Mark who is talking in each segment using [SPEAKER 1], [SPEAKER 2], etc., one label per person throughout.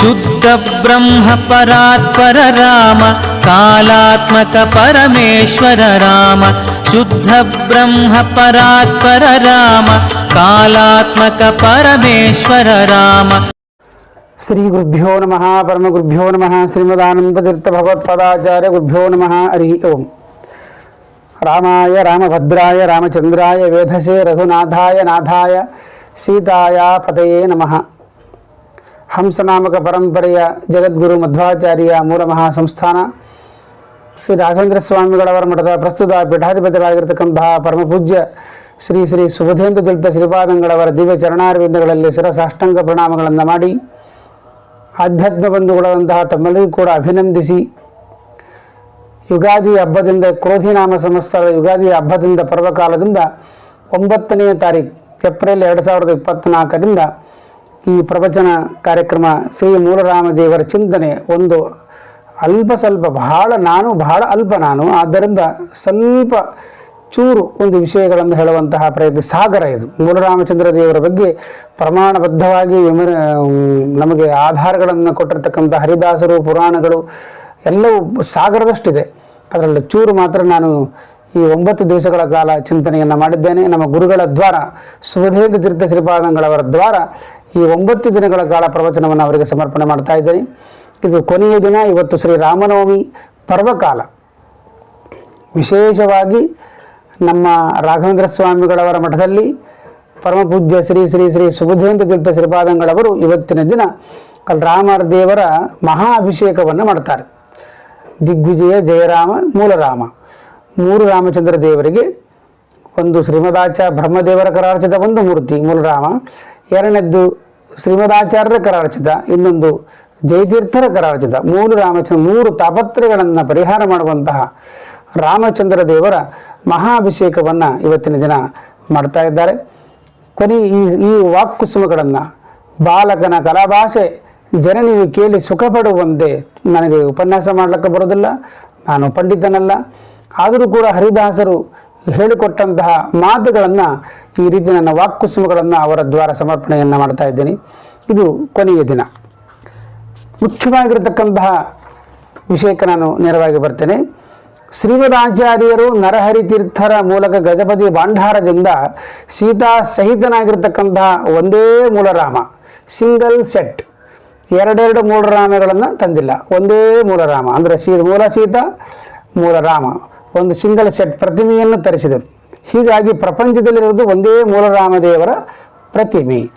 [SPEAKER 1] शुद्ध ब्रह्म परात्पर राम कालात्मक परमेश्वर राम शुद्ध ब्रह्म परात्पर राम कालात्मक परमेश्वर राम।
[SPEAKER 2] శ్రీ గురుభ్యో నమ పరమ గురుభ్యో నమ శ్రీమదానందతీర్థ భగవత్పదాచార్య గురుభ్యో నమ హరి ఓం రామాయ రామభద్రాయ రామచంద్రాయ వేధసే రఘునాథాయ నాథాయ సీతాయ పతయే నమ ಹಂಸನಾಮಕ ಪರಂಪರೆಯ ಜಗದ್ಗುರು ಮಧ್ವಾಚಾರ್ಯ ಮೂಲ ಸಂಸ್ಥಾನ ಶ್ರೀ ರಾಘವೇಂದ್ರ ಸ್ವಾಮಿಗಳವರ ಮಠದ ಪ್ರಸ್ತುತ ಪೀಠಾಧಿಪತಿಗಳಾಗಿರ್ತಕ್ಕಂತಹ ಪರಮಪೂಜ್ಯ ಶ್ರೀ ಶ್ರೀ ಸುಬಧೇಂದ್ರ ದಿಲ್ಪ ಶ್ರೀಪಾದಂಗಳವರ ದಿವ್ಯ ಚರಣಾರವಿಂದಗಳಲ್ಲಿ ಶಿರಸಾಷ್ಟಾಂಗ ಪ್ರಣಾಮಗಳನ್ನು ಮಾಡಿ ಆಧ್ಯಾತ್ಮ ಬಂಧುಗಳಾದಂತಹ ತಮ್ಮಲ್ಲಿಗೂ ಕೂಡ ಅಭಿನಂದಿಸಿ ಯುಗಾದಿ ಹಬ್ಬದಿಂದ ಕ್ರೋಧಿನಾಮ ಸಂಸ್ಥಾನ ಯುಗಾದಿ ಹಬ್ಬದಿಂದ ಪರ್ವಕಾಲದಿಂದ ಒಂಬತ್ತನೆಯ ತಾರೀಕು ಏಪ್ರಿಲ್ ಎರಡು ಸಾವಿರದ ಇಪ್ಪತ್ತ್ನಾಲ್ಕರಿಂದ ಈ ಪ್ರವಚನ ಕಾರ್ಯಕ್ರಮ ಶ್ರೀ ಮೂಲರಾಮದೇವರ ಚಿಂತನೆ ಒಂದು ಅಲ್ಪ ಸ್ವಲ್ಪ, ಬಹಳ ನಾನು, ಬಹಳ ಅಲ್ಪ ನಾನು, ಆದ್ದರಿಂದ ಸ್ವಲ್ಪ ಚೂರು ಒಂದು ವಿಷಯಗಳನ್ನು ಹೇಳುವಂತಹ ಪ್ರಯತ್ನ, ಸಾಗರ ಇದು. ಮೂಲರಾಮಚಂದ್ರ ದೇವರ ಬಗ್ಗೆ ಪ್ರಮಾಣಬದ್ಧವಾಗಿ ವಿಮರ ನಮಗೆ ಆಧಾರಗಳನ್ನು ಕೊಟ್ಟಿರ್ತಕ್ಕಂಥ ಹರಿದಾಸರು, ಪುರಾಣಗಳು ಎಲ್ಲವೂ ಸಾಗರದಷ್ಟಿದೆ. ಅದರಲ್ಲಿ ಚೂರು ಮಾತ್ರ ನಾನು ಈ ಒಂಬತ್ತು ದಿವಸಗಳ ಕಾಲ ಚಿಂತನೆಯನ್ನು ಮಾಡಿದ್ದೇನೆ. ನಮ್ಮ ಗುರುಗಳ ದ್ವಾರ ಸುಭದೇಂದ್ರ ತೀರ್ಥ ಶ್ರೀಪಾದಂಗಳವರ ದ್ವಾರ ಈ ಒಂಬತ್ತು ದಿನಗಳ ಕಾಲ ಪ್ರವಚನವನ್ನು ಅವರಿಗೆ ಸಮರ್ಪಣೆ ಮಾಡ್ತಾ ಇದ್ದೇನೆ. ಇದು ಕೊನೆಯ ದಿನ, ಇವತ್ತು ಶ್ರೀ ರಾಮನವಮಿ ಪರ್ವಕಾಲ. ವಿಶೇಷವಾಗಿ ನಮ್ಮ ರಾಘವೇಂದ್ರ ಸ್ವಾಮಿಗಳವರ ಮಠದಲ್ಲಿ ಪರಮಪೂಜ್ಯ ಶ್ರೀ ಶ್ರೀ ಶ್ರೀ ಸುಬುಧೇಂದ್ರ ತೀರ್ಥ ಶ್ರೀಪಾದಂಗಳವರು ಇವತ್ತಿನ ದಿನ ರಾಮರ ದೇವರ ಮಹಾ ಅಭಿಷೇಕವನ್ನು ಮಾಡ್ತಾರೆ. ದಿಗ್ವಿಜಯ ಜಯರಾಮ ಮೂಲರಾಮ. ಮೂರು ರಾಮಚಂದ್ರ ದೇವರಿಗೆ ಒಂದು ಶ್ರೀಮದಾಚಾರ್ಯ ಬ್ರಹ್ಮದೇವರ ಕರಾರ್ಚಿತ ಒಂದು ಮೂರ್ತಿ ಮೂಲರಾಮ. ಎರಡನೇದ್ದು ಶ್ರೀಮದಾಚಾರ್ಯರ ಕರಾರಚಿತ, ಇನ್ನೊಂದು ಜಯತೀರ್ಥರ ಕರಾರಚಿತ. ಮೂರು ರಾಮಚಂದ್ರ, ಮೂರು ತಾಪತ್ರಗಳನ್ನು ಪರಿಹಾರ ಮಾಡುವಂತಹ ರಾಮಚಂದ್ರ ದೇವರ ಮಹಾಭಿಷೇಕವನ್ನು ಇವತ್ತಿನ ದಿನ ಮಾಡ್ತಾ ಇದ್ದಾರೆ. ಕೊನೆ ಈ ಈ ವಾಕ್ಕುಸುಮಗಳನ್ನು ಬಾಲಕನ ಕಲಾಭಾಷೆ ಜನನಿಗೆ ಕೇಳಿ ಸುಖ ಪಡುವಂತೆ ನನಗೆ ಉಪನ್ಯಾಸ ಮಾಡಲಿಕ್ಕೆ ಬರೋದಿಲ್ಲ ನಾನು ಪಂಡಿತನಲ್ಲ. ಆದರೂ ಕೂಡ ಹರಿದಾಸರು ಹೇಳಿಕೊಟ್ಟಂತಹ ಮಾತುಗಳನ್ನು ಈ ರೀತಿ ನನ್ನ ವಾಕ್ಕುಸುಮಗಳನ್ನು ಅವರ ದ್ವಾರ ಸಮರ್ಪಣೆಯನ್ನು ಮಾಡ್ತಾ ಇದ್ದೀನಿ. ಇದು ಕೊನೆಯ ದಿನ. ಮುಖ್ಯವಾಗಿರತಕ್ಕಂತಹ ವಿಷಯಕ್ಕೆ ನಾನು ನೇರವಾಗಿ ಬರ್ತೇನೆ. ಶ್ರೀಮದಾಚಾರ್ಯರು ನರಹರಿ ತೀರ್ಥರ ಮೂಲಕ ಗಜಪತಿ ಭಾಂಡಾರದಿಂದ ಸೀತಾ ಸಹಿತನಾಗಿರ್ತಕ್ಕಂತಹ ಒಂದೇ ಮೂಲರಾಮ, ಸಿಂಗಲ್ ಸೆಟ್, ಎರಡೆರಡು ಮೂಲರಾಮಗಳನ್ನು ತಂದಿಲ್ಲ. ಒಂದೇ ಮೂಲರಾಮ. ಅಂದರೆ ಸೀ, ಮೂಲ ಸೀತಾ ಮೂಲರಾಮ ಒಂದು ಸಿಂಗಲ್ ಸೆಟ್ ಪ್ರತಿಮೆಯನ್ನು ತರಿಸಿದರು. ಹೀಗಾಗಿ ಪ್ರಪಂಚದಲ್ಲಿರುವುದು ಒಂದೇ ಮೂಲರಾಮದೇವರ ಪ್ರತಿಮೆ.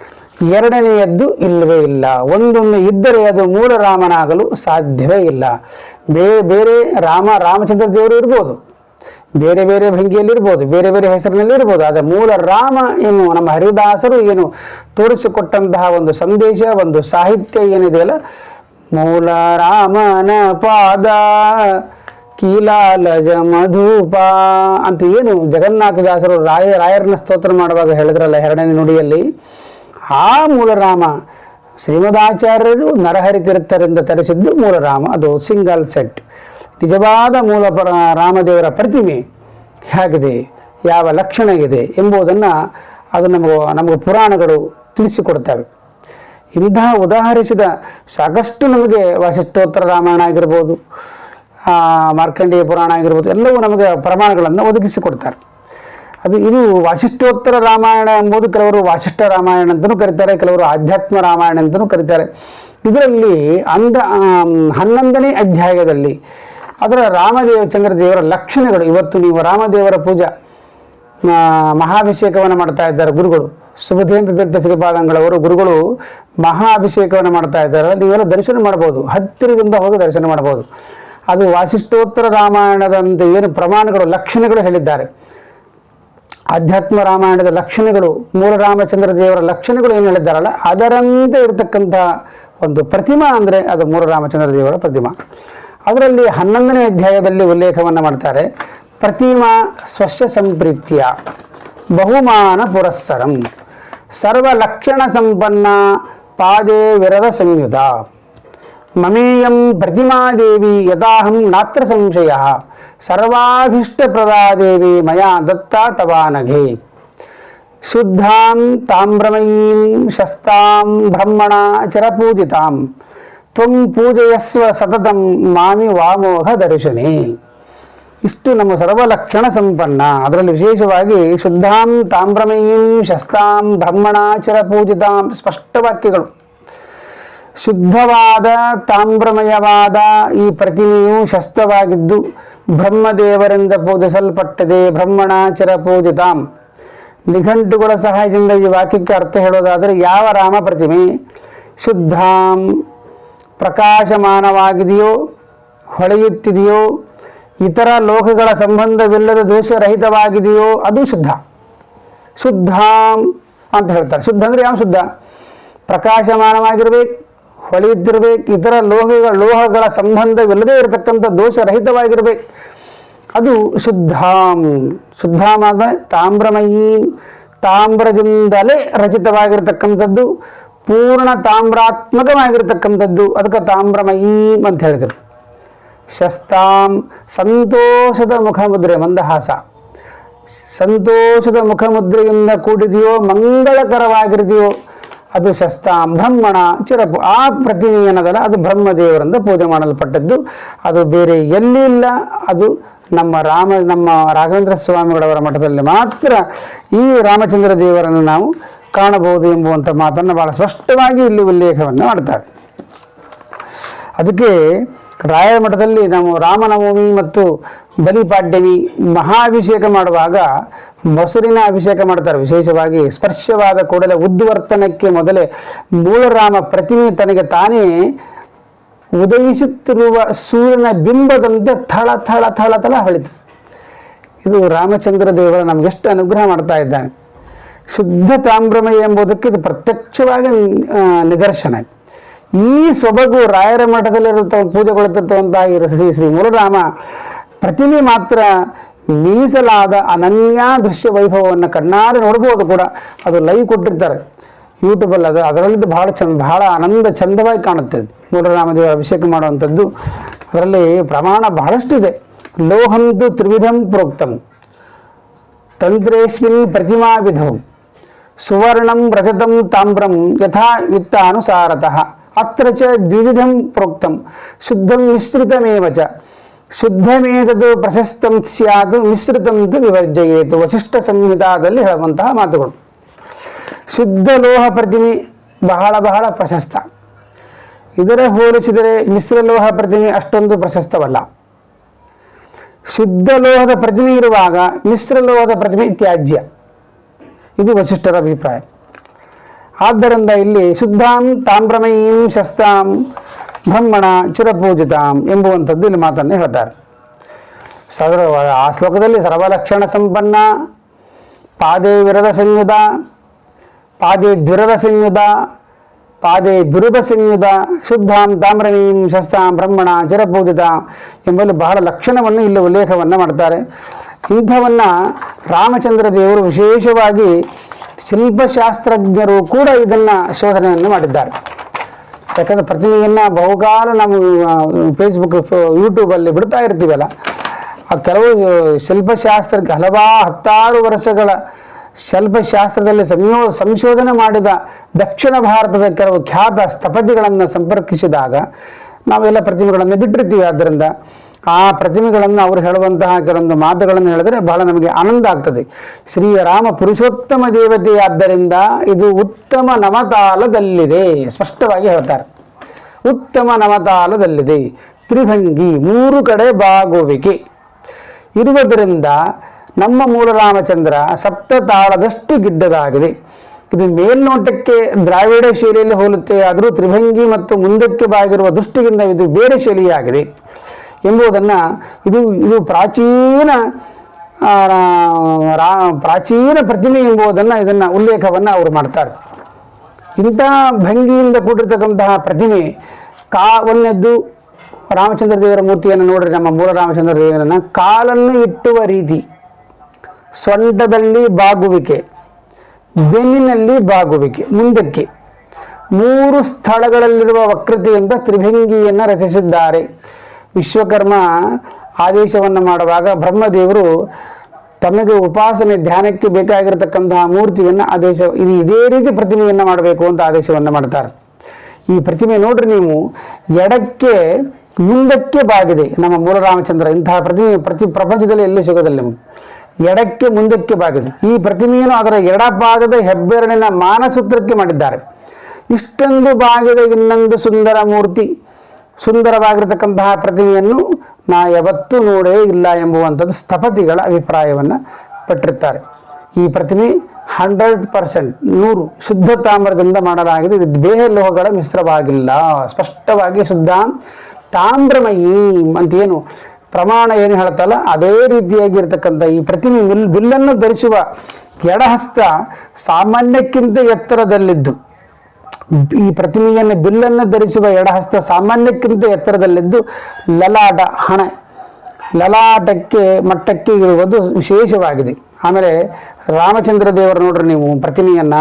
[SPEAKER 2] ಎರಡನೆಯದ್ದು ಇಲ್ಲವೇ ಇಲ್ಲ. ಒಂದೊಮ್ಮೆ ಇದ್ದರೆ ಅದು ಮೂಲ ರಾಮನಾಗಲು ಸಾಧ್ಯವೇ ಇಲ್ಲ. ಬೇರೆ ಬೇರೆ ರಾಮ, ರಾಮಚಂದ್ರ ದೇವರು ಇರ್ಬೋದು. ಬೇರೆ ಬೇರೆ ಭಂಗಿಯಲ್ಲಿರ್ಬೋದು ಬೇರೆ ಬೇರೆ ಹೆಸರಿನಲ್ಲಿ ಇರ್ಬೋದು. ಆದರೆ ಮೂಲ ರಾಮ ಏನು ನಮ್ಮ ಹರಿದಾಸರು ಏನು ತೋರಿಸಿಕೊಟ್ಟಂತಹ ಒಂದು ಸಂದೇಶ, ಒಂದು ಸಾಹಿತ್ಯ ಏನಿದೆಯಲ್ಲ? ಮೂಲ ರಾಮನ ಪಾದ. ಕೀಲಾಲಜ ಮಧುಪ ಅಂತ ಏನು ಜಗನ್ನಾಥದಾಸರು ರಾಯ ರಾಯರನ್ನ ಸ್ತೋತ್ರ ಮಾಡುವಾಗ ಹೇಳಿದ್ರಲ್ಲ ಎರಡನೇ ನುಡಿಯಲ್ಲಿ, ಆ ಮೂಲರಾಮ ಶ್ರೀಮದಾಚಾರ್ಯರು ನರಹರಿ ತೀರ್ಥರಿಂದ ತರಿಸಿದ್ದು ಮೂಲರಾಮ, ಅದು ಸಿಂಗಲ್ ಸೆಟ್ ನಿಜವಾದ ಮೂಲ ಪರ ರಾಮದೇವರ ಪ್ರತಿಮೆ ಹೇಗಿದೆ, ಯಾವ ಲಕ್ಷಣ ಇದೆ ಎಂಬುದನ್ನು ಅದು ನಮಗೆ ನಮಗೆ ಪುರಾಣಗಳು ತಿಳಿಸಿಕೊಡ್ತವೆ. ಇಂತಹ ಉದಾಹರಿಸಿದ ಸಾಕಷ್ಟು ನಮಗೆ ವಾಸಿಷ್ಠೋತ್ತರ ರಾಮಾಯಣ ಆಗಿರ್ಬೋದು ಮಾರ್ಕಂಡೇಯ ಪುರಾಣ ಆಗಿರ್ಬೋದು, ಎಲ್ಲವೂ ನಮಗೆ ಪ್ರಮಾಣಗಳನ್ನು ಒದಗಿಸಿಕೊಡ್ತಾರೆ ಅದು ಇದು ವಾಸಿಷ್ಠೋತ್ತರ ರಾಮಾಯಣ ಎಂಬುದು ಕೆಲವರು ವಾಸಿಷ್ಠ ರಾಮಾಯಣ ಅಂತಲೂ ಕರೀತಾರೆ, ಕೆಲವರು ಆಧ್ಯಾತ್ಮ ರಾಮಾಯಣ ಅಂತಲೂ ಕರೀತಾರೆ. ಇದರಲ್ಲಿ ಅಂದ ಹನ್ನೊಂದನೇ ಅಧ್ಯಾಯದಲ್ಲಿ ಅದರ ರಾಮದೇವ, ಚಂದ್ರದೇವರ ಲಕ್ಷಣಗಳು. ಇವತ್ತು ನೀವು ರಾಮದೇವರ ಪೂಜಾ ಮಹಾಭಿಷೇಕವನ್ನು ಮಾಡ್ತಾ ಇದ್ದಾರೆ ಗುರುಗಳು. ಸುಬಧೇಂದ್ರ ತೀರ್ಥ ಶ್ರೀಪಾದಂಗಳವರು ಗುರುಗಳು ಮಹಾಭಿಷೇಕವನ್ನು ಮಾಡ್ತಾ ಇದ್ದಾರೆ. ನೀವೆಲ್ಲ ದರ್ಶನ ಮಾಡ್ಬೋದು. ಹತ್ತಿರದಿಂದ ಹೋಗಿ ದರ್ಶನ ಮಾಡ್ಬೋದು. ಅದು ವಾಸಿಷ್ಠೋತ್ತರ ರಾಮಾಯಣದಂತೆ ಏನು ಪ್ರಮಾಣಗಳು, ಲಕ್ಷಣಗಳು ಹೇಳಿದ್ದಾರೆ. ಅಧ್ಯಾತ್ಮ ರಾಮಾಯಣದ ಲಕ್ಷಣಗಳು, ಮೂಲ ರಾಮಚಂದ್ರ ದೇವರ ಲಕ್ಷಣಗಳು ಏನು ಹೇಳಿದ್ದಾರಲ್ಲ, ಅದರಂತೆ ಇರತಕ್ಕಂಥ ಒಂದು ಪ್ರತಿಮಾ ಅಂದರೆ ಅದು ಮೂಲ ರಾಮಚಂದ್ರ ದೇವರ ಪ್ರತಿಮಾ. ಅದರಲ್ಲಿ ಹನ್ನೊಂದನೇ ಅಧ್ಯಾಯದಲ್ಲಿ ಉಲ್ಲೇಖವನ್ನು ಮಾಡ್ತಾರೆ, ಪ್ರತಿಮಾ ಸ್ವಸ್ಯ ಸಂಪ್ರೀತ್ಯ ಬಹುಮಾನ ಪುರಸ್ಸರಂ. ಸರ್ವಲಕ್ಷಣ ಸಂಪನ್ನ ಪಾದೇ ವಿರದ ಸಂಯುತ ಮಮೇಯಂ ಪ್ರತಿಮಾದೇವಿ ಯದಾಹಂ ನಾತ್ರ ಸಂಶಯ ಸರ್ವಾಭೀಷ್ಟಪ್ರದಾ ದೇವಿ ಮಯಾ ದತ್ತ ತವಾನಘೆ ಶುದ್ಧಾಂ ತಾಮ್ರಮಯೀಂ ಶಸ್ತಾಂ ಬ್ರಹ್ಮಣ ಚಿರಪೂಜಿತಾಂ ತ್ವಂ ಪೂಜಯಸ್ವ ಸತತಂ ಮಾಮಿ ವಾಮೋಹ ದರ್ಶನೆ ಇಷ್ಟು ನಮ್ಮ ಸರ್ವಲಕ್ಷಣ ಸಂಪನ್ನ ಅದರಲ್ಲಿ ವಿಶೇಷವಾಗಿ ಶುದ್ಧಾಂ, ತಾಮ್ರಮಯೀಂ, ಶಸ್ತಾಂ ಬ್ರಹ್ಮಣಾಚರ ಪೂಜಿತಾಂ ಸ್ಪಷ್ಟ ವಾಕ್ಯಗಳು. ಶುದ್ಧವಾದ, ತಾಮ್ರಮಯವಾದ ಈ ಪ್ರತಿಮೆಯು ಶಸ್ತ್ರವಾಗಿದ್ದು, ಬ್ರಹ್ಮದೇವರಿಂದ ಪೂಜಿಸಲ್ಪಟ್ಟಿದೆ ಬ್ರಹ್ಮಣಾಚರ ಪೂಜಿತಾಂ. ನಿಘಂಟುಗಳ ಸಹಾಯದಿಂದ ಈ ವಾಕ್ಯಕ್ಕೆ ಅರ್ಥ ಹೇಳೋದಾದರೆ, ಯಾವ ರಾಮ ಪ್ರತಿಮೆ ಶುದ್ಧಾಂ ಪ್ರಕಾಶಮಾನವಾಗಿದೆಯೋ, ಹೊಳೆಯುತ್ತಿದೆಯೋ, ಇತರ ಲೋಕಗಳ ಸಂಬಂಧವಿಲ್ಲದ ದೋಷರಹಿತವಾಗಿದೆಯೋ, ಅದು ಶುದ್ಧ. ಶುದ್ಧಾಂ ಅಂತ ಹೇಳ್ತಾರೆ. ಶುದ್ಧ ಅಂದರೆ ಯಾವ ಶುದ್ಧ? ಪ್ರಕಾಶಮಾನವಾಗಿರ್ಬೇಕು. ಹೊಳೆಯುತ್ತಿರ್ಬೇಕು ಇತರ ಲೋಹಗಳ ಲೋಹಗಳ ಸಂಬಂಧವಿಲ್ಲದೇ ಇರತಕ್ಕಂಥ ದೋಷರಹಿತವಾಗಿರ್ಬೇಕು. ಅದು ಶುದ್ಧಾಂ. ಶುದ್ಧಾಂ ಅಂದರೆ ತಾಮ್ರಮಯೀ, ತಾಮ್ರದಿಂದಲೇ ರಚಿತವಾಗಿರ್ತಕ್ಕಂಥದ್ದು, ಪೂರ್ಣ ತಾಮ್ರಾತ್ಮಕವಾಗಿರ್ತಕ್ಕಂಥದ್ದು. ಅದಕ್ಕೆ ತಾಮ್ರಮಯೀಂ ಅಂತ ಹೇಳಿದರು. ಶಸ್ತಾಂ ಸಂತೋಷದ ಮುಖಮುದ್ರೆ, ಮಂದಹಾಸ. ಸಂತೋಷದ ಮುಖಮುದ್ರೆಯಿಂದ ಕೂಡಿದೆಯೋ, ಮಂಗಳಕರವಾಗಿದೆಯೋ ಅದು ಶಸ್ತಾಂ ಬ್ರಹ್ಮಣ ಚಿರಪು ಆ ಪ್ರತಿಮೆ ಏನದಲ್ಲ ಅದು ಬ್ರಹ್ಮದೇವರಿಂದ ಪೂಜೆ ಮಾಡಲ್ಪಟ್ಟದ್ದು. ಅದು ಬೇರೆ ಎಲ್ಲಿಲ್ಲ ಅದು ನಮ್ಮ ರಾಮ, ನಮ್ಮ ರಾಘವೇಂದ್ರ ಸ್ವಾಮಿಗಳವರ ಮಠದಲ್ಲಿ ಮಾತ್ರ ಈ ರಾಮಚಂದ್ರ ದೇವರನ್ನು ನಾವು ಕಾಣಬಹುದು ಎಂಬುವಂಥ ಮಾತನ್ನು ಭಾಳ ಸ್ಪಷ್ಟವಾಗಿ ಇಲ್ಲಿ ಉಲ್ಲೇಖವನ್ನು ಮಾಡ್ತಾರೆ. ಅದಕ್ಕೆ ರಾಯರ ಮಠದಲ್ಲಿ ನಾವು ರಾಮನವಮಿ ಮತ್ತು ಬಲಿಪಾಡ್ಯಮಿ ಮಹಾಭಿಷೇಕ ಮಾಡುವಾಗ ಮೊಸರಿನ ಅಭಿಷೇಕ ಮಾಡ್ತಾರೆ. ವಿಶೇಷವಾಗಿ ಸ್ಪರ್ಶವಾದ ಕೂಡಲೇ ಉದ್ವರ್ತನಕ್ಕೆ ಮೊದಲೇ ಮೂಲರಾಮ ಪ್ರತಿಮೆ ತನಗೆ ತಾನೇ ಉದಯಿಸುತ್ತಿರುವ ಸೂರ್ಯನ ಬಿಂಬದಂತೆ ಥಳ ಥಳ ಥಳ ಥಳ ಹೊಳಿತು ಇದು ರಾಮಚಂದ್ರ ದೇವರ ನಮಗೆಷ್ಟು ಅನುಗ್ರಹ ಮಾಡ್ತಾ ಇದ್ದಾನೆ. ಶುದ್ಧ ತಾಮ್ರಮಯ ಎಂಬುದಕ್ಕೆ ಇದು ಪ್ರತ್ಯಕ್ಷವಾಗಿ ನಿದರ್ಶನ. ಈ ಸೊಬಗು ರಾಯರ ಮಠದಲ್ಲಿರುವಂಥ ಪೂಜೆಗೊಳ್ಳುತ್ತಿರುವಂತಹ ಶ್ರೀ ಶ್ರೀ ಮುರುರಾಮ ಪ್ರತಿಮೆ ಮಾತ್ರ ಮೀಸಲಾದ ಅನನ್ಯ ದೃಶ್ಯ ವೈಭವವನ್ನು ಕಣ್ಣಾರೆ ನೋಡ್ಬೋದು ಕೂಡ. ಅದು ಲೈವ್ ಕೊಟ್ಟಿರ್ತಾರೆ. ಯೂಟ್ಯೂಬಲ್ಲಿ ಅದು ಅದರಲ್ಲಿ ಭಾಳ ಚಂದ ಭಾಳ ಆನಂದ ಚಂದವಾಗಿ ಕಾಣುತ್ತೆ. ಅದು. ಮೂಲರಾಮದೇವರ ಅಭಿಷೇಕ ಮಾಡುವಂಥದ್ದು ಅದರಲ್ಲಿ ಪ್ರಮಾಣ ಬಹಳಷ್ಟಿದೆ. ಲೋಹಂತು ತ್ರಿವಿಧಂ ಪ್ರೋಕ್ತಂ. ತಂತ್ರೇಸ್ಮಿನ್ ಪ್ರತಿಮಾ ವಿಧವು ಸುವರ್ಣಂ ರಜತಂ ತಾಮ್ರಂ ಯಥಾ ವಿತ್ತಾನುಸಾರತಃ ಅತ್ರ ಚ ದ್ವಿವಿಧಂ ಪ್ರೋಕ್ತಂ ಶುದ್ಧಂ ಮಿಶ್ರಿತಮೇವ ಚ ಶುದ್ಧಮೇದದು ಪ್ರಶಸ್ತಂ ಸ್ಯಾತ್ ಮಿಶ್ರಿತಂ ತು ವಿವರ್ಜಯೇತು ವಶಿಷ್ಠ ಸಂಹಿತಾದಲ್ಲಿ ಹೇಳುವಂತಹ ಮಾತುಗಳು ಶುದ್ಧ ಲೋಹ ಪ್ರತಿಮೆ ಬಹಳ ಬಹಳ ಪ್ರಶಸ್ತ। ಇದರ ಹೋಲಿಸಿದರೆ ಮಿಶ್ರ ಲೋಹ ಪ್ರತಿಮೆ ಅಷ್ಟೊಂದು ಪ್ರಶಸ್ತವಲ್ಲ। ಶುದ್ಧ ಲೋಹದ ಪ್ರತಿಮೆ ಇರುವಾಗ ಮಿಶ್ರ ಲೋಹದ ಪ್ರತಿಮೆ ತ್ಯಾಜ್ಯ। ಇದು ವಶಿಷ್ಠರ ಅಭಿಪ್ರಾಯ। ಆದ್ದರಿಂದ ಇಲ್ಲಿ ಶುದ್ಧಾಂ ತಾಮ್ರಮಯೀಂ ಶಸ್ತಾಂ ಬ್ರಹ್ಮಣ ಚಿರಪೂಜಿತಾಂ ಎಂಬುವಂಥದ್ದು ಇಲ್ಲಿ ಮಾತನ್ನು ಹೇಳ್ತಾರೆ. ಸದರ ಆ ಶ್ಲೋಕದಲ್ಲಿ ಸರ್ವಲಕ್ಷಣ ಸಂಪನ್ನ, ಪಾದೇ ವಿರದ ಸಂಯುಧ, ಪಾದೇ ದ್ವಿರದ ಸಂಯುಧ, ಪಾದೇ ಬಿರುದ ಸಂಯುಧ, ಶುದ್ಧಾಂ ತಾಮ್ರಮೀಂ ಶಸ್ತಾಂ ಬ್ರಹ್ಮಣ ಚಿರಪೂಜಿತ ಎಂಬಲ್ಲಿ ಬಹಳ ಲಕ್ಷಣವನ್ನು ಇಲ್ಲಿ ಉಲ್ಲೇಖವನ್ನು ಮಾಡ್ತಾರೆ. ಇಂಥವನ್ನು ರಾಮಚಂದ್ರ ದೇವರು ವಿಶೇಷವಾಗಿ ಶಿಲ್ಪಶಾಸ್ತ್ರಜ್ಞರು ಕೂಡ ಇದನ್ನು ಶೋಧನೆಯನ್ನು ಮಾಡಿದ್ದಾರೆ. ಯಾಕಂದರೆ ಪ್ರತಿಮೆಯನ್ನು ಬಹುಕಾಲ ನಾವು ಫೇಸ್ಬುಕ್ ಯೂಟ್ಯೂಬಲ್ಲಿ ಬಿಡ್ತಾ ಇರ್ತೀವಲ್ಲ, ಆ ಕೆಲವು ಶಿಲ್ಪಶಾಸ್ತ್ರ ಹಲವಾರು ಹತ್ತಾರು ವರ್ಷಗಳ ಶಿಲ್ಪಶಾಸ್ತ್ರದಲ್ಲಿ ಸಂಯೋ, ಸಂಶೋಧನೆ ಮಾಡಿದ ದಕ್ಷಿಣ ಭಾರತದ ಕೆಲವು ಖ್ಯಾತ ಸ್ಥಪತಿಗಳನ್ನು ಸಂಪರ್ಕಿಸಿದಾಗ ನಾವೆಲ್ಲ ಪ್ರತಿಮೆಗಳನ್ನು ಬಿಟ್ಟಿರ್ತೀವಿ. ಆದ್ದರಿಂದ ಆ ಪ್ರತಿಮೆಗಳನ್ನು ಅವರು ಹೇಳುವಂತಹ ಕೆಲವೊಂದು ಮಾತುಗಳನ್ನು ಹೇಳಿದರೆ ಬಹಳ ನಮಗೆ ಆನಂದ ಆಗ್ತದೆ. ಶ್ರೀರಾಮ ಪುರುಷೋತ್ತಮ ದೇವತೆಯಾದ್ದರಿಂದ ಇದು ಉತ್ತಮ ನವತಾಲದಲ್ಲಿದೆ, ಸ್ಪಷ್ಟವಾಗಿ ಹೇಳ್ತಾರೆ. ಉತ್ತಮ ನವತಾಲದಲ್ಲಿದೆ. ತ್ರಿಭಂಗಿ ಮೂರು ಕಡೆ ಬಾಗುವಿಕೆ. ಇರುವುದರಿಂದ ನಮ್ಮ ಮೂಲ ರಾಮಚಂದ್ರ ಸಪ್ತ ತಾಳದಷ್ಟು ಗಿಡ್ಡದಾಗಿದೆ. ಇದು ಮೇಲ್ನೋಟಕ್ಕೆ ದ್ರಾವಿಡ ಶೈಲಿಯಲ್ಲಿ ಹೋಲುತ್ತೆ, ಆದರೂ ತ್ರಿಭಂಗಿ ಮತ್ತು ಮುಂದಕ್ಕೆ ಬಾಗಿರುವ ದೃಷ್ಟಿಯಿಂದ ಇದು ಬೇರೆ ಶೈಲಿಯಾಗಿದೆ. ಎಂಬುದನ್ನು ಇದು ಇದು ಪ್ರಾಚೀನ ರಾ ಪ್ರಾಚೀನ ಪ್ರತಿಮೆ ಎಂಬುದನ್ನು ಇದನ್ನು ಉಲ್ಲೇಖವನ್ನು ಅವರು ಮಾಡ್ತಾರೆ. ಇಂಥ ಭಂಗಿಯಿಂದ ಕೂಡಿರ್ತಕ್ಕಂತಹ ಪ್ರತಿಮೆ ಕಾ ರಾಮಚಂದ್ರ ದೇವರ ಮೂರ್ತಿಯನ್ನು ನೋಡ್ರಿ ನಮ್ಮ ಮೂಲ ರಾಮಚಂದ್ರ ದೇವರನ್ನು. ಕಾಲನ್ನು ಇಟ್ಟುವ ರೀತಿ ಸೊಂಟದಲ್ಲಿ ಬಾಗುವಿಕೆ, ಬೆನ್ನಿನಲ್ಲಿ ಬಾಗುವಿಕೆ, ಮುಂದಕ್ಕೆ ಮೂರು ಸ್ಥಳಗಳಲ್ಲಿರುವ ವಕ್ರತೆಯಿಂದ ತ್ರಿಭಂಗಿಯನ್ನು ರಚಿಸಿದ್ದಾರೆ. ವಿಶ್ವಕರ್ಮ ಆದೇಶವನ್ನು ಮಾಡುವಾಗ ಬ್ರಹ್ಮದೇವರು ತಮಗೆ ಉಪಾಸನೆ ಧ್ಯಾನಕ್ಕೆ ಬೇಕಾಗಿರತಕ್ಕಂತಹ ಮೂರ್ತಿಯನ್ನು ಆದೇಶ, ಇದು ಇದೇ ರೀತಿ ಪ್ರತಿಮೆಯನ್ನು ಮಾಡಬೇಕು ಅಂತ ಆದೇಶವನ್ನು ಮಾಡ್ತಾರೆ. ಈ ಪ್ರತಿಮೆ ನೋಡ್ರಿ ನೀವು, ಎಡಕ್ಕೆ ಮುಂದಕ್ಕೆ ಬಾಗಿದೆ. ನಮ್ಮ ಮೂಲ ರಾಮಚಂದ್ರ ಇಂತಹ ಪ್ರತಿ ಪ್ರತಿ ಪ್ರಪಂಚದಲ್ಲಿ ಎಲ್ಲಿ ಸಿಗೋದಿಲ್ಲ ನಿಮಗೆ. ಎಡಕ್ಕೆ, ಮುಂದಕ್ಕೆ ಬಾಗಿದೆ. ಈ ಪ್ರತಿಮೆಯನ್ನು ಅದರ ಎಡಭಾಗದ ಹೆಬ್ಬೆರಳಿನ ಮಾನಸೂತ್ರಕ್ಕೆ ಮಾಡಿದ್ದಾರೆ. ಇಷ್ಟೊಂದು ಬಾಗಿದ, ಇನ್ನೊಂದು ಸುಂದರ ಮೂರ್ತಿ. ಸುಂದರವಾಗಿರತಕ್ಕಂತಹ ಪ್ರತಿಮೆಯನ್ನು ನಾ ಯಾವತ್ತೂ ನೋಡೇ ಇಲ್ಲ ಎಂಬುವಂಥದ್ದು ಸ್ಥಪತಿಗಳ ಅಭಿಪ್ರಾಯವನ್ನು ಪಟ್ಟಿರ್ತಾರೆ. ಈ ಪ್ರತಿಮೆ ಹಂಡ್ರೆಡ್ ಪರ್ಸೆಂಟ್ ನೂರು ಶುದ್ಧ ತಾಮ್ರದಿಂದ ಮಾಡಲಾಗಿದೆ. ಇದು ದೇಹ ಲೋಹಗಳ ಮಿಶ್ರವಾಗಿಲ್ಲ. ಸ್ಪಷ್ಟವಾಗಿ ಶುದ್ಧ ತಾಮ್ರಮಯಿ ಅಂತ ಏನು ಪ್ರಮಾಣ ಏನು ಹೇಳ್ತಲ್ಲ, ಅದೇ ರೀತಿಯಾಗಿರ್ತಕ್ಕಂಥ ಈ ಪ್ರತಿಮೆ ಬಿಲ್ ಬಿಲ್ಲನ್ನು ಧರಿಸುವ ಎಡಹಸ್ತ ಸಾಮಾನ್ಯಕ್ಕಿಂತ ಎತ್ತರದಲ್ಲಿದ್ದು. ಈ ಪ್ರತಿಮೆಯನ್ನು ಬಿಲ್ಲನ್ನು ಧರಿಸುವ ಎಡಹಸ್ತ ಸಾಮಾನ್ಯಕ್ಕಿಂತ ಎತ್ತರದಲ್ಲಿದ್ದು ಲಲಾಟ, ಹಣೆ. ಲಲಾಟಕ್ಕೆ ಮಟ್ಟಕ್ಕೆ ಇರುವುದು ವಿಶೇಷವಾಗಿದೆ. ಆಮೇಲೆ ರಾಮಚಂದ್ರ ದೇವರು ನೋಡ್ರಿ ನೀವು ಪ್ರತಿಮೆಯನ್ನ.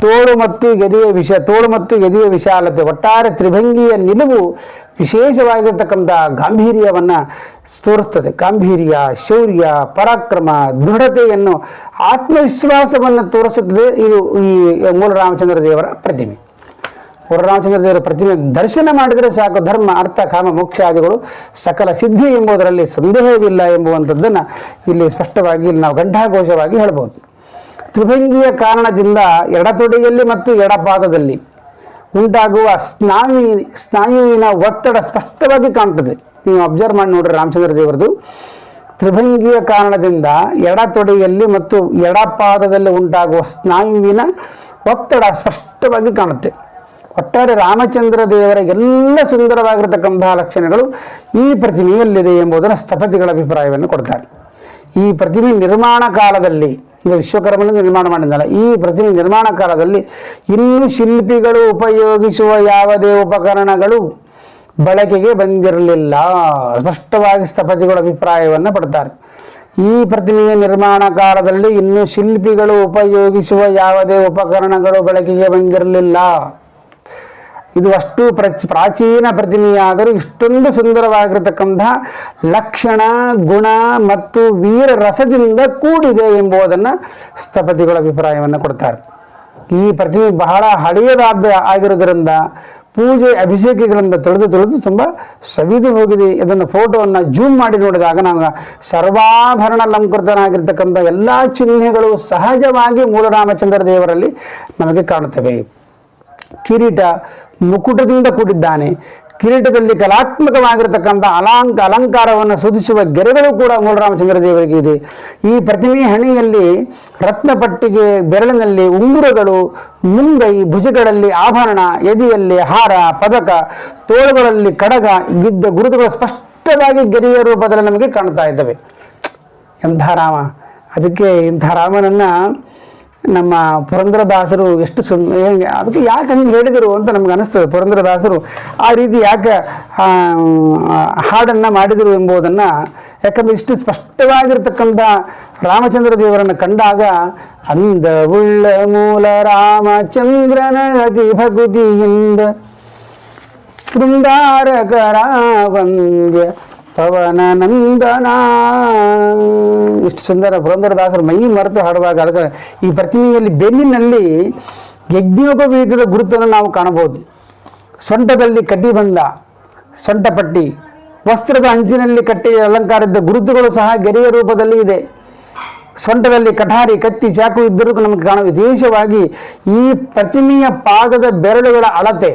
[SPEAKER 2] ತೋಳು ಮತ್ತು ಎದೆಯ ವಿಷ ತೋಳು ಮತ್ತು ಎದೆಯ ವಿಶಾಲತೆ, ಒಟ್ಟಾರೆ ತ್ರಿಭಂಗಿಯ ನಿಲುವು ವಿಶೇಷವಾಗಿರ್ತಕ್ಕಂಥ ಗಾಂಭೀರ್ಯವನ್ನ ತೋರಿಸ್ತದೆ. ಗಾಂಭೀರ್ಯ, ಶೌರ್ಯ, ಪರಾಕ್ರಮ, ದೃಢತೆಯನ್ನು, ಆತ್ಮವಿಶ್ವಾಸವನ್ನು ತೋರಿಸುತ್ತದೆ ಇದು ಈ ಮೂಲ ರಾಮಚಂದ್ರ ದೇವರ ಪ್ರತಿಮೆ. ರಾಮಚಂದ್ರ ದೇವರ ಪ್ರತಿಮೆ ದರ್ಶನ ಮಾಡಿದರೆ ಸಾಕು. ಧರ್ಮ, ಅರ್ಥ, ಕಾಮ ಮೋಕ್ಷಾದಿಗಳು ಸಕಲ ಸಿದ್ಧಿ ಎಂಬುದರಲ್ಲಿ ಸಂದೇಹವಿಲ್ಲ ಎಂಬುವಂಥದ್ದನ್ನು ಇಲ್ಲಿ ಸ್ಪಷ್ಟವಾಗಿ ಇಲ್ಲಿ ನಾವು ಗಂಠಾಘೋಷವಾಗಿ ಹೇಳ್ಬೋದು. ತ್ರಿಭಂಗಿಯ ಕಾರಣದಿಂದ ಎಡತೊಡೆಯಲ್ಲಿ ಮತ್ತು ಎಡಪಾದದಲ್ಲಿ ಉಂಟಾಗುವ ಸ್ನಾಯು, ಸ್ನಾಯುವಿನ ಒತ್ತಡ ಸ್ಪಷ್ಟವಾಗಿ ಕಾಣ್ತದೆ. ನೀವು ಅಬ್ಸರ್ವ್ ಮಾಡಿ ನೋಡ್ರಿ ರಾಮಚಂದ್ರ ದೇವರದು. ತ್ರಿಭಂಗಿಯ ಕಾರಣದಿಂದ ಎಡತೊಡೆಯಲ್ಲಿ ಮತ್ತು ಎಡಪಾದದಲ್ಲಿ ಉಂಟಾಗುವ ಸ್ನಾಯುವಿನ ಒತ್ತಡ ಸ್ಪಷ್ಟವಾಗಿ ಕಾಣುತ್ತೆ. ಒಟ್ಟಾರೆ ರಾಮಚಂದ್ರ ದೇವರ ಎಲ್ಲ ಸುಂದರವಾಗಿರತಕ್ಕಂತಹ ಲಕ್ಷಣಗಳು ಈ ಪ್ರತಿಮೆಯಲ್ಲಿದೆ ಎಂಬುದನ್ನು ಸ್ಥಪತಿಗಳ ಅಭಿಪ್ರಾಯವನ್ನು ಕೊಡ್ತಾರೆ. ಈ ಪ್ರತಿಮೆ ನಿರ್ಮಾಣ ಕಾಲದಲ್ಲಿ, ಈಗ ವಿಶ್ವಕರ್ಮನ ನಿರ್ಮಾಣ ಮಾಡಿದ್ದಲ್ಲ ಈ ಪ್ರತಿಮೆ ನಿರ್ಮಾಣ ಕಾಲದಲ್ಲಿ ಇನ್ನೂ ಶಿಲ್ಪಿಗಳು ಉಪಯೋಗಿಸುವ ಯಾವುದೇ ಉಪಕರಣಗಳು ಬಳಕೆಗೆ ಬಂದಿರಲಿಲ್ಲ. ಸ್ಪಷ್ಟವಾಗಿ ಸ್ಥಪತಿಗಳ ಅಭಿಪ್ರಾಯವನ್ನು ಪಡ್ತಾರೆ. ಈ ಪ್ರತಿಮೆಯ ನಿರ್ಮಾಣ ಕಾಲದಲ್ಲಿ ಇನ್ನೂ ಶಿಲ್ಪಿಗಳು ಉಪಯೋಗಿಸುವ ಯಾವುದೇ ಉಪಕರಣಗಳು ಬಳಕೆಗೆ ಬಂದಿರಲಿಲ್ಲ. ಇದು ಅಷ್ಟು ಪ್ರಚ್ ಪ್ರಾಚೀನ ಪ್ರತಿಮೆಯಾದರೂ ಇಷ್ಟೊಂದು ಸುಂದರವಾಗಿರತಕ್ಕಂತಹ ಲಕ್ಷಣ, ಗುಣ ಮತ್ತು ವೀರ ರಸದಿಂದ ಕೂಡಿದೆ ಎಂಬುದನ್ನು ಸ್ಥಪತಿಗಳ ಅಭಿಪ್ರಾಯವನ್ನು ಕೊಡ್ತಾರೆ. ಈ ಪ್ರತಿಮೆ ಬಹಳ ಹಳೆಯದಾದ ಆಗಿರೋದರಿಂದ ಪೂಜೆ ಅಭಿಷೇಕಗಳಿಂದ ತೊಳೆದು ತೊಳೆದು ತುಂಬ ಸವಿದು ಹೋಗಿದೆ. ಇದನ್ನು ಫೋಟೋವನ್ನು ಜೂಮ್ ಮಾಡಿ ನೋಡಿದಾಗ ನಾವು ಸರ್ವಾಭರಣ ಅಲಂಕೃತನಾಗಿರ್ತಕ್ಕಂಥ ಎಲ್ಲ ಚಿಹ್ನೆಗಳು ಸಹಜವಾಗಿ ಮೂಲರಾಮಚಂದ್ರ ದೇವರಲ್ಲಿ ನಮಗೆ ಕಾಣುತ್ತವೆ. ಕಿರೀಟ ಮುಕುಟದಿಂದ ಕೂಡಿದ್ದಾನೆ. ಕಿರೀಟದಲ್ಲಿ ಕಲಾತ್ಮಕವಾಗಿರತಕ್ಕಂಥ ಅಲಾಂಕ ಅಲಂಕಾರವನ್ನು ಸೂಚಿಸುವ ಗೆರೆಗಳು ಕೂಡ ಮೂಲರಾಮಚಂದ್ರ ದೇವರಿಗೆ ಇದೆ. ಈ ಪ್ರತಿಮೆ ಹಣೆಯಲ್ಲಿ ರತ್ನಪಟ್ಟಿಗೆ ಬೆರಳಿನಲ್ಲಿ ಉಂಗುರಗಳು, ಮುಂಗೈ, ಭುಜಗಳಲ್ಲಿ ಆಭರಣ, ಎದೆಯಲ್ಲಿ ಹಾರ, ಪದಕ, ತೋಳುಗಳಲ್ಲಿ ಕಡಗ ಗಿದ್ದ ಗುರುತುಗಳು ಸ್ಪಷ್ಟವಾಗಿ ಗೆರೆಯ ರೂಪದಲ್ಲಿ ನಮಗೆ ಕಾಣ್ತಾ ಇದ್ದಾವೆ. ಎಂಥ ರಾಮ? ಅದಕ್ಕೆ ಇಂಥ ರಾಮನನ್ನ ನಮ್ಮ ಪುರಂದರದಾಸರು ಎಷ್ಟು ಸುಂದ ಹೆಂಗೆ, ಅದಕ್ಕೆ ಯಾಕೆ ಹಂಗೆ ಹೇಳಿದರು ಅಂತ ನಮ್ಗೆ ಅನಿಸ್ತದೆ. ಪುರಂದರದಾಸರು ಆ ರೀತಿ ಯಾಕೆ ಹಾಡನ್ನು ಮಾಡಿದರು ಎಂಬುದನ್ನು, ಯಾಕಂದ್ರೆ ಇಷ್ಟು ಸ್ಪಷ್ಟವಾಗಿರ್ತಕ್ಕಂಥ ರಾಮಚಂದ್ರ ದೇವರನ್ನು ಕಂಡಾಗ, ಅಂದವುಳ್ಳ ಮೂಲ ರಾಮಚಂದ್ರನ ಅತಿ ಭಗುತಿಯಿಂದ ಬೃಂದಾರಕರ ವಂದ್ಯ ಪವನ ನಂದನ ಇಷ್ಟು ಸುಂದರ ಪುರಂದರದಾಸರು ಮೈ ಮರೆತು ಹಾಡುವಾಗ ಅದಕ್ಕೆ ಈ ಪ್ರತಿಮೆಯಲ್ಲಿ ಬೆನ್ನಿನಲ್ಲಿ ಯಜ್ಞೋಪವೀತದ ಗುರುತನ್ನು ನಾವು ಕಾಣಬಹುದು. ಸೊಂಟದಲ್ಲಿ ಕಟ್ಟಿ ಬಂದ ಸೊಂಟ ಸೊಂಟಪಟ್ಟಿ ವಸ್ತ್ರದ ಅಂಚಿನಲ್ಲಿ ಕಟ್ಟಿ ಅಲಂಕಾರದ ಗುರುತುಗಳು ಸಹ ಗೆರೆಯ ರೂಪದಲ್ಲಿ ಇದೆ. ಸೊಂಟದಲ್ಲಿ ಕಠಾರಿ, ಕತ್ತಿ, ಚಾಕು ಇದ್ದರೂ ನಮಗೆ ಕಾಣ ವಿಶೇಷವಾಗಿ ಈ ಪ್ರತಿಮೆಯ ಪಾದದ ಬೆರಳುಗಳ ಅಳತೆ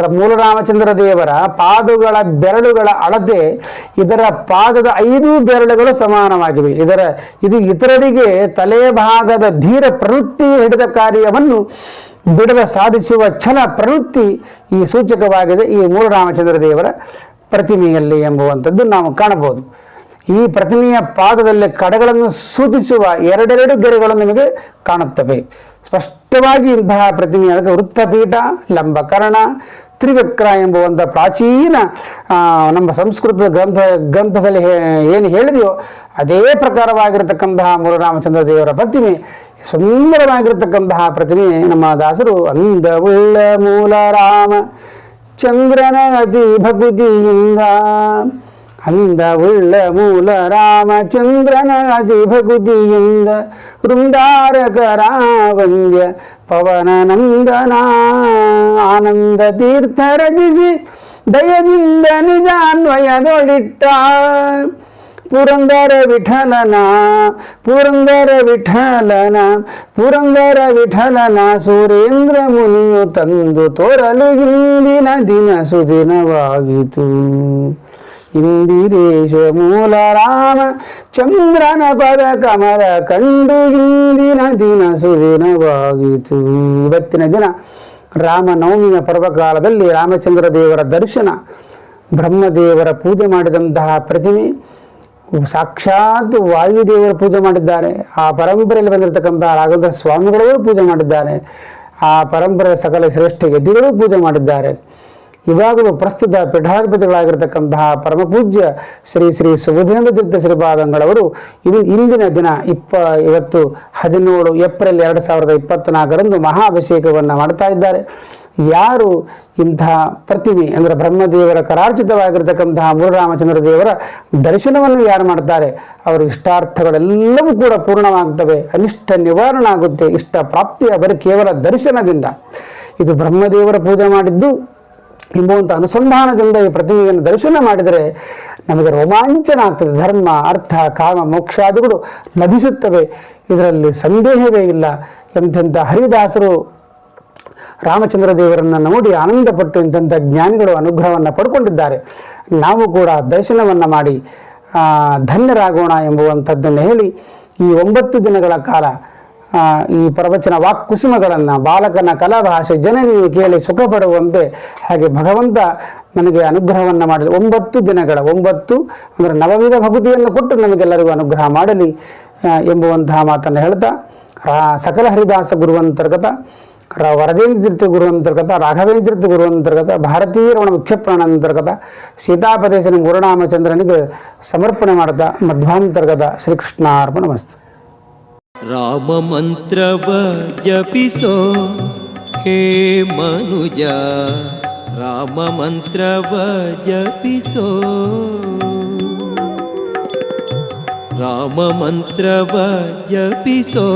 [SPEAKER 2] ಮೂಲರಾಮಚಂದ್ರ ದೇವರ ಪಾದಗಳ ಬೆರಳುಗಳ ಅಳತೆ ಇದರ ಪಾದದ ಐದು ಬೆರಳುಗಳು ಸಮಾನವಾಗಿವೆ. ಇದರ ಇದು ಇತರರಿಗೆ ತಲೆ ಭಾಗದ ಧೀರ ಪ್ರವೃತ್ತಿ ಹಿಡಿದ ಕಾರ್ಯವನ್ನು ಬಿಡದ ಸಾಧಿಸುವ ಛಲ ಪ್ರವೃತ್ತಿ ಈ ಸೂಚಕವಾಗಿದೆ. ಈ ಮೂಲರಾಮಚಂದ್ರ ದೇವರ ಪ್ರತಿಮೆಯಲ್ಲಿ ಎಂಬುವಂಥದ್ದು ನಾವು ಕಾಣಬಹುದು. ಈ ಪ್ರತಿಮೆಯ ಪಾದದಲ್ಲಿ ಕಡಗಳನ್ನು ಸೂಚಿಸುವ ಎರಡೆರಡು ಗೆರೆಗಳು ನಿಮಗೆ ಕಾಣುತ್ತವೆ. ಸ್ಪಷ್ಟವಾಗಿ ಇಂತಹ ಅದಕ್ಕೆ ವೃತ್ತಪೀಠ, ಲಂಬಕರ್ಣ ತ್ರಿವಕ್ರ ಎಂಬುವಂಥ ಪ್ರಾಚೀನ ನಮ್ಮ ಸಂಸ್ಕೃತದ ಗ್ರಂಥ, ಗ್ರಂಥದಲ್ಲಿ ಏನು ಹೇಳಿದೆಯೋ ಅದೇ ಪ್ರಕಾರವಾಗಿರತಕ್ಕಂತಹ ಮುರುರಾಮಚಂದ್ರ ದೇವರ ಪ್ರತಿಮೆ. ಸುಂದರವಾಗಿರತಕ್ಕಂತಹ ಪ್ರತಿಮೆ ನಮ್ಮ ದಾಸರು ಅಂದವುಳ್ಳ ಮೂಲ ರಾಮ, ಚಂದ್ರನ ಅತಿ ಭಗುತಿಯಿಂದ ಅಂದವುಳ್ಳ ಮೂಲ ರಾಮಚಂದ್ರನ ಅತಿ ವೃಂದಾರಕರಾವಂದ್ಯ ಪವನನಂದನ ಆನಂದ ತೀರ್ಥ ರಚಿಸಿ ದಯದಿಂದ ನಿಜಾನ್ವಯದೊಳಿಟ್ಟ. ಪುರಂದರ ವಿಠಲನ ಪುರಂದರ ವಿಠಲನ ಪುರಂದರ ವಿಠಲನ ಸುರೇಂದ್ರ ಮುನಿಯು ತಂದು ತೋರಲು ಇಂದಿನ ದಿನ ಸುದಿನವಾಗಿತು. ಇಂದಿರೇಶ ಮೂಲ ರಾಮ, ಚಂದ್ರನ ಪದ ಕಮಲ ಕಂಡು ಇಂದಿನ ದಿನ ಸುದಿನವಾಗಿತು ಇವತ್ತಿನ ದಿನ ರಾಮನವಮಿಯ ಪರ್ವಕಾಲದಲ್ಲಿ ರಾಮಚಂದ್ರ ದೇವರ ದರ್ಶನ, ಬ್ರಹ್ಮದೇವರ ಪೂಜೆ ಮಾಡಿದಂತಹ ಪ್ರತಿಮೆ, ಸಾಕ್ಷಾತ್ ವಾಯುದೇವರು ಪೂಜೆ ಮಾಡಿದ್ದಾರೆ. ಆ ಪರಂಪರೆಯಲ್ಲಿ ಬಂದಿರತಕ್ಕಂತಹ ರಾಘವೇಂದ್ರ ಸ್ವಾಮಿಗಳವರು ಪೂಜೆ ಮಾಡಿದ್ದಾರೆ. ಆ ಪರಂಪರೆಯ ಸಕಲ ಶ್ರೇಷ್ಠ ಗದ್ದಿಗಳು ಪೂಜೆ ಮಾಡಿದ್ದಾರೆ. ಇವಾಗಲೂ ಪ್ರಸ್ತುತ ಪೀಠಾಧಿಪತಿಗಳಾಗಿರ್ತಕ್ಕಂತಹ ಪರಮಪೂಜ್ಯ ಶ್ರೀ ಶ್ರೀ ಸುಬುಧೇಂದ್ರ ತೀರ್ಥ ಶ್ರೀಪಾದಂಗಳವರು ಇದು ಇಂದಿನ ದಿನ ಇಪ್ಪ ಇವತ್ತು ಹದಿನೇಳು ಏಪ್ರಿಲ್ ಎರಡು ಸಾವಿರದ ಇಪ್ಪತ್ತ್ನಾಲ್ಕರಂದು ಮಹಾಭಿಷೇಕವನ್ನು ಮಾಡ್ತಾ ಇದ್ದಾರೆ. ಯಾರು ಇಂತಹ ಪ್ರತಿಮೆ ಅಂದರೆ ಬ್ರಹ್ಮದೇವರ ಕರಾರ್ಚಿತವಾಗಿರ್ತಕ್ಕಂತಹ ಮುರುರಾಮಚಂದ್ರ ದೇವರ ದರ್ಶನವನ್ನು ಯಾರು ಮಾಡ್ತಾರೆ? ಅವರ ಇಷ್ಟಾರ್ಥಗಳೆಲ್ಲವೂ ಕೂಡ ಪೂರ್ಣವಾಗ್ತವೆ. ಅನಿಷ್ಟ ನಿವಾರಣ ಆಗುತ್ತೆ. ಇಷ್ಟ ಪ್ರಾಪ್ತಿಯ ಬರೀ ಕೇವಲ ದರ್ಶನದಿಂದ. ಇದು ಬ್ರಹ್ಮದೇವರ ಪೂಜೆ ಮಾಡಿದ್ದು ಎಂಬುವಂಥ ಅನುಸಂಧಾನದಿಂದ ಈ ಪ್ರತಿಮೆಯನ್ನು ದರ್ಶನ ಮಾಡಿದರೆ ನಮಗೆ ರೋಮಾಂಚನ ಆಗ್ತದೆ ಧರ್ಮ, ಅರ್ಥ, ಕಾಮ ಮೋಕ್ಷಾದಿಗಳು ಲಭಿಸುತ್ತವೆ. ಇದರಲ್ಲಿ ಸಂದೇಹವೇ ಇಲ್ಲ ಎಂತೆಂಥ ಹರಿದಾಸರು ರಾಮಚಂದ್ರ ದೇವರನ್ನು ನೋಡಿ ಆನಂದಪಟ್ಟು ಇಂಥ ಜ್ಞಾನಿಗಳು ಅನುಗ್ರಹವನ್ನು ಪಡ್ಕೊಂಡಿದ್ದಾರೆ. ನಾವು ಕೂಡ ದರ್ಶನವನ್ನು ಮಾಡಿ ಧನ್ಯರಾಗೋಣ ಎಂಬುವಂಥದ್ದನ್ನು ಹೇಳಿ ಈ ಒಂಬತ್ತು ದಿನಗಳ ಕಾಲ ಈ ಪ್ರವಚನ ವಾಕ್ ಕುಸುಮಗಳನ್ನ ಬಾಲಕನ ಕಲಾಭಾಷೆ ಭಾಷೆ ಜನನಿಗೆ ಕೇಳಿ ಸುಖ ಪಡುವಂತೆ ಹಾಗೆ ಭಗವಂತ ನನಗೆ ಅನುಗ್ರಹವನ್ನು ಮಾಡಲಿ ಒಂಬತ್ತು ದಿನಗಳ ಒಂಬತ್ತು ಅಂದರೆ ನವವಿಧ ಭಗುತಿಯನ್ನು ಕೊಟ್ಟು ನಮಗೆಲ್ಲರಿಗೂ ಅನುಗ್ರಹ ಮಾಡಲಿ ಎಂಬುವಂತಹ ಮಾತನ್ನು ಹೇಳ್ತಾ, ರಾ- ಸಕಲ ಹರಿದಾಸ ಗುರುವಂತರ್ಗತ, ರ- ವರದೇಂದ್ರ ತೀರ್ಥ ಗುರುವಂತರ್ಗತ ರಾಘವೇಂದ್ರ ತೀರ್ಥ ಗುರುವಂತರ್ಗತ, ಭಾರತೀಯ ರಮಣ ಮುಖ್ಯಪ್ರಾಣ ಅಂತರ್ಗತ ಸೀತಾಪದೇಶನ ಗುರುರಾಮಚಂದ್ರನಿಗೆ ಸಮರ್ಪಣೆ ಮಾಡ್ತಾ ಮಧ್ವಾಂತರ್ಗತ ಶ್ರೀಕೃಷ್ಣಾರ್ಪಣ ಮಸ್ತು.
[SPEAKER 3] राममन्त्रव जपिसो हे मनुज राममन्त्रव जपिसो राममन्त्रव जपिसो